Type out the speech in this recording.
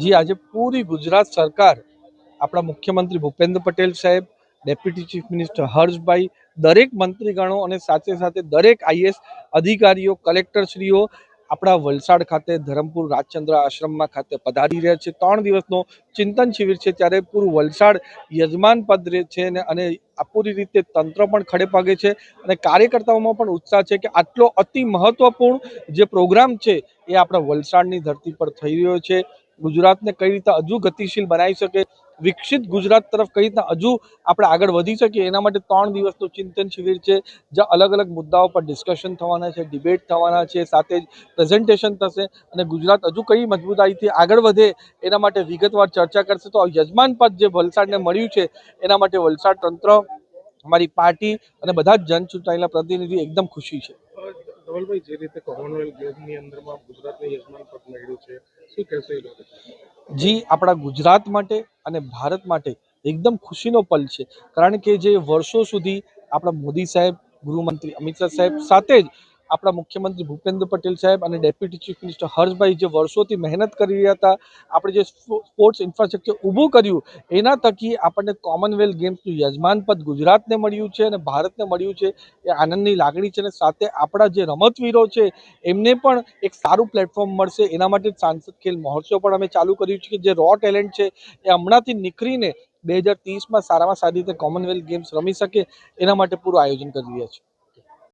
જી, આજે પૂરી ગુજરાત સરકાર આપણા મુખ્યમંત્રી ભૂપેન્દ્ર પટેલ સાહેબ, ડેપ્યુટી ચીફ મિનિસ્ટર હર્ષભાઈ, દરેક મંત્રીગણો અને સાથે સાથે દરેક આઈએસ અધિકારીઓ, કલેક્ટરશ્રીઓ આપણા વલસાડ ખાતે, ધરમપુર રાજચંદ્ર આશ્રમમાં ખાતે પધારી રહ્યા છે. ત્રણ દિવસનો ચિંતન શિબિર છે ત્યારે પૂરું વલસાડ યજમાન પદ રહે છે અને પૂરી રીતે તંત્ર પણ ખડે પગે છે અને કાર્યકર્તાઓમાં પણ ઉત્સાહ છે કે આટલો અતિ મહત્વપૂર્ણ જે પ્રોગ્રામ છે એ આપણા વલસાડની ધરતી પર થઈ રહ્યો છે. ગુજરાતને કઈ રીતે હજુ ગતિશીલ બનાવી શકે, વિકસિત ગુજરાત તરફ કઈ રીતના હજુ આપણે આગળ વધી શકીએ, એના માટે ત્રણ દિવસનું ચિંતન શિબિર છે, જ્યાં અલગ અલગ મુદ્દાઓ પર ડિસ્કશન થવાના છે ડિબેટ થવાના છે, સાથે જ પ્રેઝન્ટેશન થશે અને ગુજરાત હજુ કઈ મજબૂતાઈથી આગળ વધે એના માટે વિગતવાર ચર્ચા કરશે. તો યજમાન પદ જે વલસાડને મળ્યું છે, એના માટે વલસાડ તંત્ર, અમારી પાર્ટી અને બધા જ જન ચૂંટાયેલા પ્રતિનિધિ એકદમ ખુશી છે. ધવલભાઈ જે રીતે કોમનવેલ્થ ગેમની અંદરમાં ગુજરાતને યજમાન પદ મળ્યું છે, શું કહેશો એ બાબતે? જી, આપણા ગુજરાત માટે અને ભારત માટે એકદમ ખુશીનો પલ છે. કારણ કે જે વર્ષો સુધી આપણા મોદી સાહેબ, ગૃહમંત્રી અમિત શાહ સાહેબ સાથે જ આપણા મુખ્યમંત્રી ભૂપેન્દ્ર પટેલ સાહેબ અને ડેપ્યુટી ચીફ મિનિસ્ટર હર્ષભાઈ જે વર્ષોથી મહેનત કરી રહ્યા હતા, આપણે જે સ્પોર્ટ્સ ઇન્ફ્રાસ્ટ્રક્ચર ઊભું કર્યું, એના તકી આપણને કોમનવેલ્થ ગેમ્સનું યજમાનપદ ગુજરાતને મળ્યું છે અને ભારતને મળ્યું છે એ આનંદની લાગણી છે અને સાથે આપણા જે રમતવીરો છે, એમને પણ એક સારું પ્લેટફોર્મ મળશે. એના માટે સાંસદ ખેલ મહોત્સવ પણ અમે ચાલુ કર્યું છે કે જે રો ટેલેન્ટ છે એ હમણાંથી નીકળીને બે હજાર ત્રીસમાં સારામાં સારી રીતે કોમનવેલ્થ ગેમ્સ રમી શકે, એના માટે પૂરું આયોજન કરી રહ્યા છે.